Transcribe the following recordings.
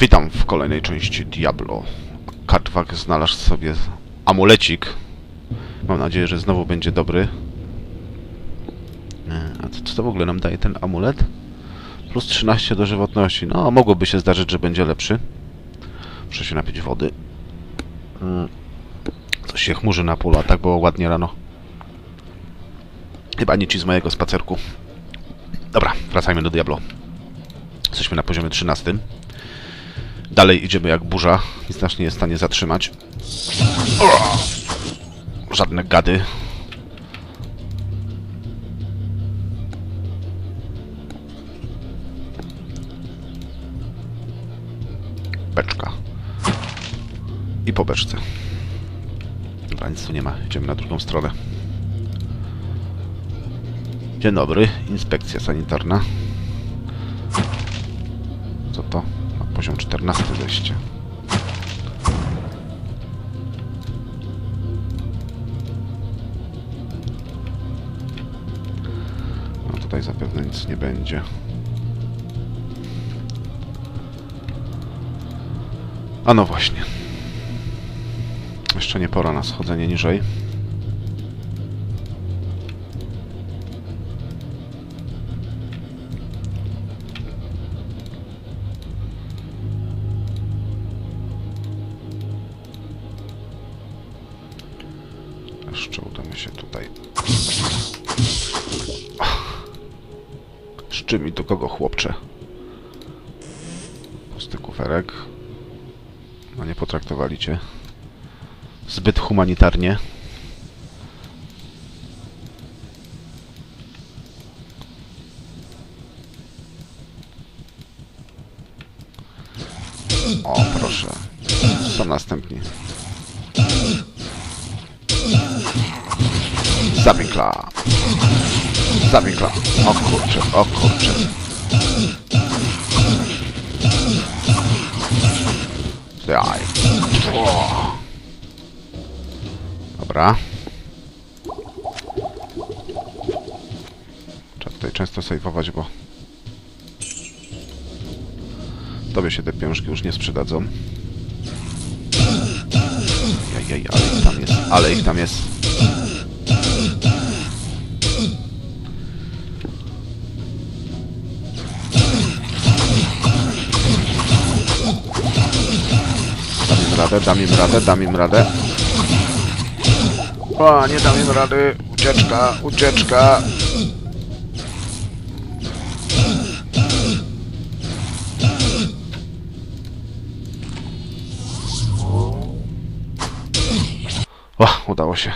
Witam w kolejnej części Diablo. Kartwak znalazł sobie amulecik. Mam nadzieję, że znowu będzie dobry. E, A co, to w ogóle nam daje ten amulet? Plus 13 do żywotności. No, mogłoby się zdarzyć, że będzie lepszy. Muszę się napić wody. Mm. Coś się chmurzy na a tak było ładnie rano. Chyba nic z mojego spacerku. Dobra, wracajmy do Diablo. Jesteśmy na poziomie 13. Dalej idziemy jak burza. Nic nas nie jest w stanie zatrzymać. O! Żadne gady. Beczka. I po beczce. Dobra, nic tu nie ma. Idziemy na drugą stronę. Dzień dobry. Inspekcja sanitarna. Co to? Poziom 14 wejście. No tutaj zapewne nic nie będzie. A no właśnie. Jeszcze nie pora na schodzenie niżej. Z czym i do kogo, chłopcze? Pusty kuferek. No nie potraktowali cię. Zbyt humanitarnie. O, proszę. Są następni. Zawinkla. Zawinkla. O kurczę, o kurczę. Jaj. O. Dobra. Trzeba tutaj często sejwować, bo... Tobie się te pieniążki już nie sprzedadzą. Jajaj, ale ich tam jest, ale ich tam jest. Radę, dam im radę, dam im radę. O, nie dam im rady. Ucieczka, ucieczka. O, udało się.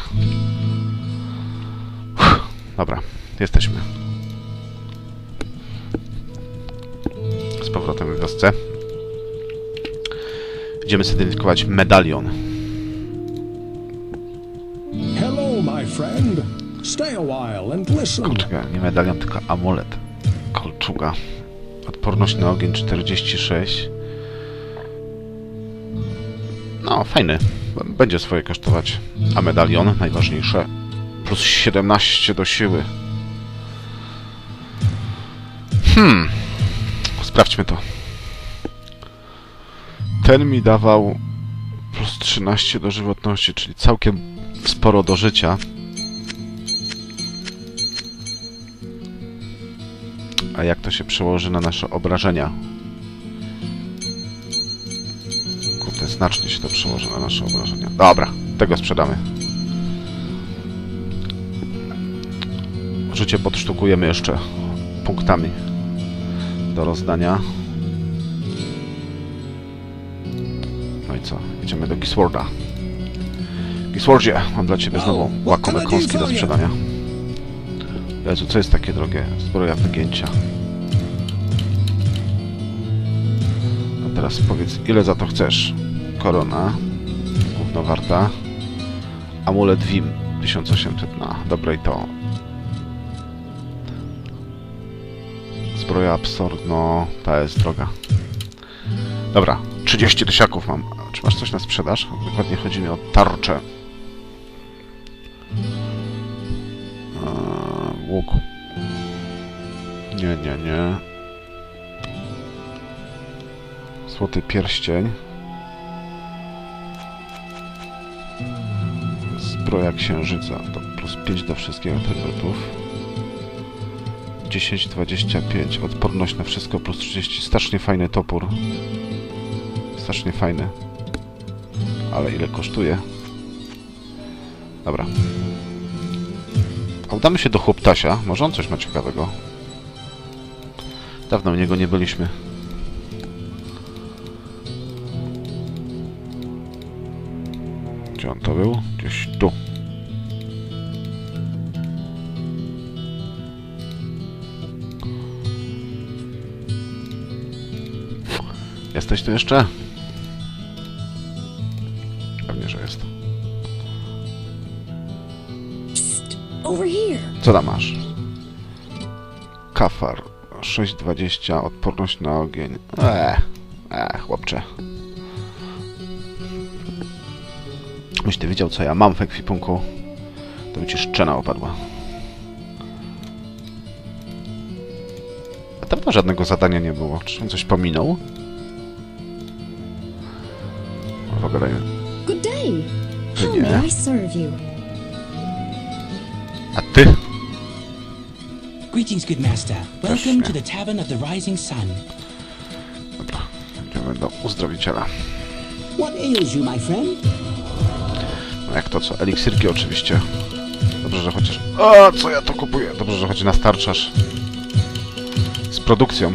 Uff, Dobra, jesteśmy. Z powrotem w wiosce. Idziemy zidentyfikować medalion. Hello, my friend. Stay a while and listen. Kolczuga, nie medalion, tylko amulet. Kolczuga. Odporność na ogień 46. No, fajny. Będzie swoje kosztować. A medalion, najważniejsze. Plus 17 do siły. Hmm. Sprawdźmy to. Ten mi dawał plus 13 do żywotności, czyli całkiem sporo do życia. A jak to się przełoży na nasze obrażenia? Kurde, znacznie się to przełoży na nasze obrażenia. Dobra, tego sprzedamy. Życie podsztukujemy jeszcze punktami do rozdania. Co? Idziemy do Gisworda. Giswordzie, mam dla ciebie znowu łakome kąski do sprzedania. Jezu, co jest takie drogie? Zbroja wygięcia. A teraz powiedz, ile za to chcesz? Korona. Gówno warta. Amulet Wim. 1800 na. Dobre i to. Zbroja absurd, no ta jest droga. Dobra, 30 tysiaków mam. Czy masz coś na sprzedaż? Dokładnie chodzi mi o tarczę. Eee, łuk. Nie, nie, nie. Złoty pierścień. Zbroja księżyca to plus 5 do wszystkich atrybutów. 10, 25. Odporność na wszystko plus 30. Strasznie fajny topór. Strasznie fajny. Ale ile kosztuje? Dobra. A udamy się do chłoptasia. Może on coś ma ciekawego. Dawno u niego nie byliśmy. Gdzie on to był? Gdzieś tu. Jesteś tu jeszcze? Że jest. Co tam masz? Kafar. 6,20. Odporność na ogień. Eee, eee, chłopcze. Byś ty wiedział, co ja mam w ekwipunku, to by ci szczena opadła. A dawno żadnego zadania nie było. Czy on coś pominął? O, Pogadajmy. Nie. I serve you? A ty? Greetings, good master. Welcome to the Tavern of the Rising Sun. Dobra, idziemy do uzdrowiciela. What ails you, my friend? No jak to co? Eliksirki oczywiście. Dobrze, że chociaż... O, co ja to kupuję? Dobrze, że choć nastarczasz. Z produkcją.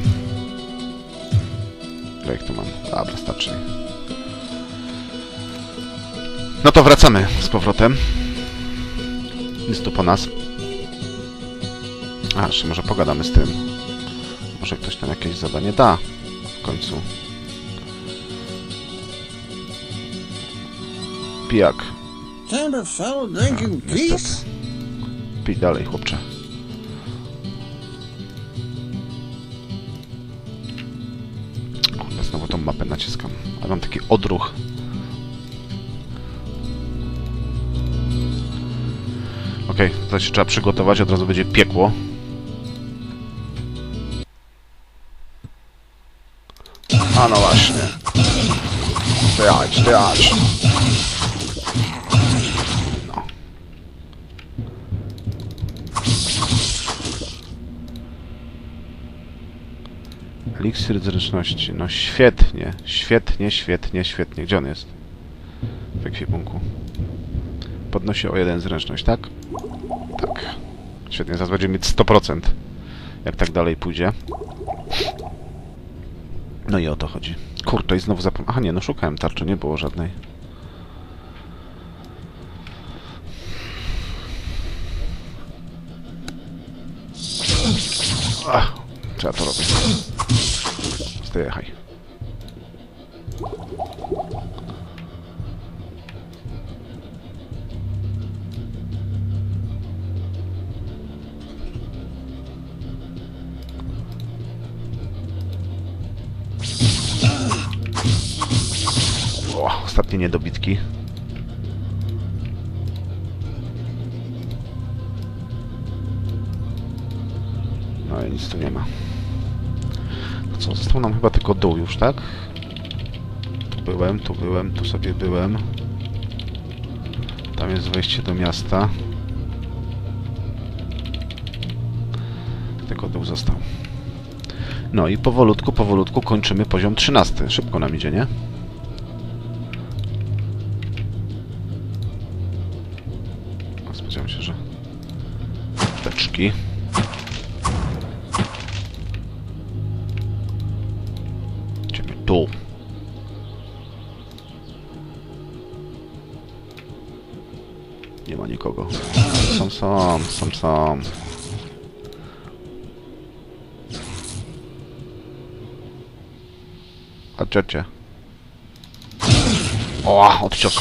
Ile ich tu mam? Dobra, starczy mi. No to wracamy z powrotem. Jest tu po nas. A, jeszcze może pogadamy z tym. Może ktoś tam jakieś zadanie da. W końcu. Pijak. A Niestety. Pij dalej, chłopcze. Kurde, znowu tą mapę naciskam. Ale mam taki odruch. Okej, to się trzeba przygotować, od razu będzie piekło. A no właśnie. Stojać, stojać. No. Eliksir zręczności. No świetnie, świetnie, świetnie, świetnie. Gdzie on jest? W ekwipunku. Podnosi o jeden zręczność, tak? Tak. Świetnie, zaraz będziemy mieć 100%. Jak tak dalej pójdzie. No i o to chodzi. Kurczę, i znowu zapomniałem. Aha, nie, no szukałem tarczy, nie było żadnej. Ach, ja to robię? Zdejechaj. O, ostatnie niedobitki. No i nic tu nie ma. To co, został nam chyba tylko dół już, tak? Tu byłem, tu byłem, tu sobie byłem. Tam jest wejście do miasta. Tylko dół został. No i powolutku, powolutku kończymy poziom 13. Szybko nam idzie, nie? A, Spodziewam się, że... Teczki. Idziemy tu. Nie ma nikogo. Są, są, są, są. Chodźcie. O, odciok.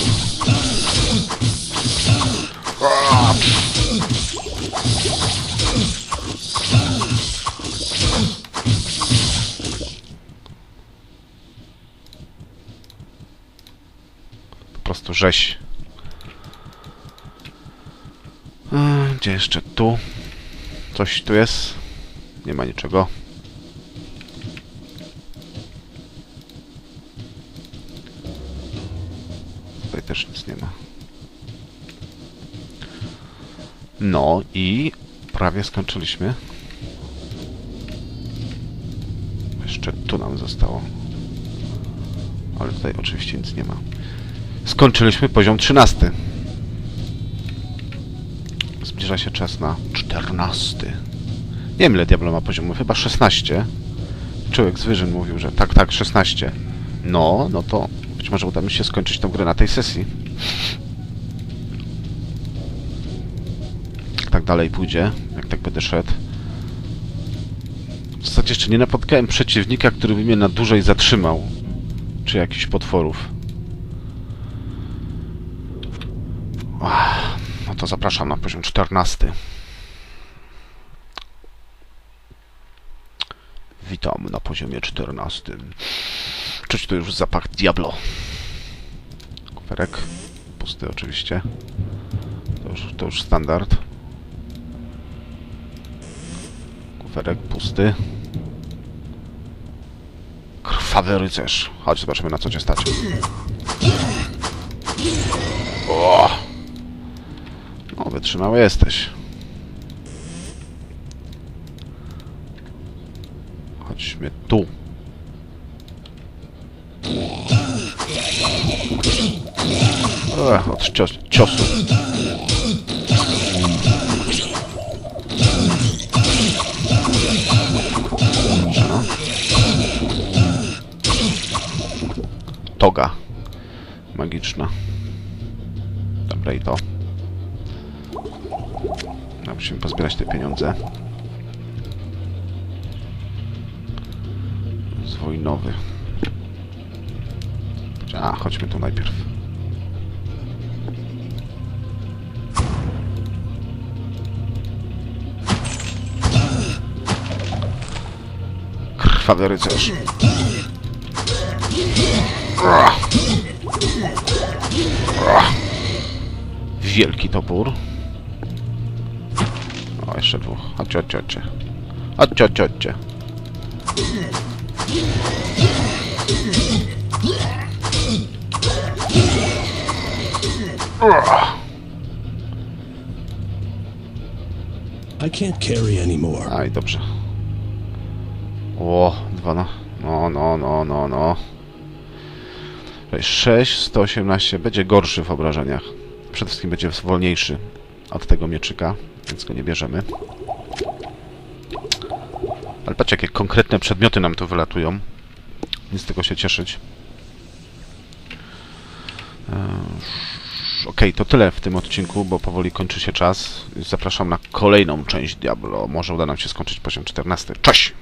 Po prostu rzeź. Eee, Gdzie jeszcze? Tu. Coś tu jest? Nie ma niczego. No i prawie skończyliśmy. Jeszcze tu nam zostało. Ale tutaj oczywiście nic nie ma. Skończyliśmy poziom 13. Zbliża się czas na 14. Nie wiem ile Diablo ma poziomów, chyba 16. Człowiek z Wyżyn mówił, że tak, tak, 16. No, no to być może uda mi się skończyć tą grę na tej sesji. Tak dalej pójdzie, jak tak będę szedł. W zasadzie jeszcze nie napotkałem przeciwnika, który by mnie na dłużej zatrzymał. Czy jakichś potworów. No to zapraszam na poziom 14. Witam na poziomie 14. Czuć tu już zapach Diablo. Kuferek. Pusty oczywiście. To już, to już standard. Kuferek pusty. Krwawy rycerz. Chodź, zobaczymy na co cię stać. O! No, wytrzymały jesteś. Chodźmy tu. Ech, od cios ciosu. Magiczna. Dobra i to. No, musimy pozbierać te pieniądze. Zwój nowy. A, chodźmy tu najpierw. Krwawy rycerz. Wielki topór. O, jeszcze dwóch. Chodźcie, chodźcie, chodźcie. Chodźcie, chodźcie, chodźcie. I can't carry anymore. Aj, dobrze. O, dwa na... No, no, no, no, no. 6, 118. Będzie gorszy w obrażeniach. Przede wszystkim będzie wolniejszy od tego mieczyka, więc go nie bierzemy. Ale patrz, jakie konkretne przedmioty nam tu wylatują. Nic z tego się cieszyć. Eee, Okej, to tyle w tym odcinku, bo powoli kończy się czas. Zapraszam na kolejną część Diablo. Może uda nam się skończyć poziom 14. Cześć!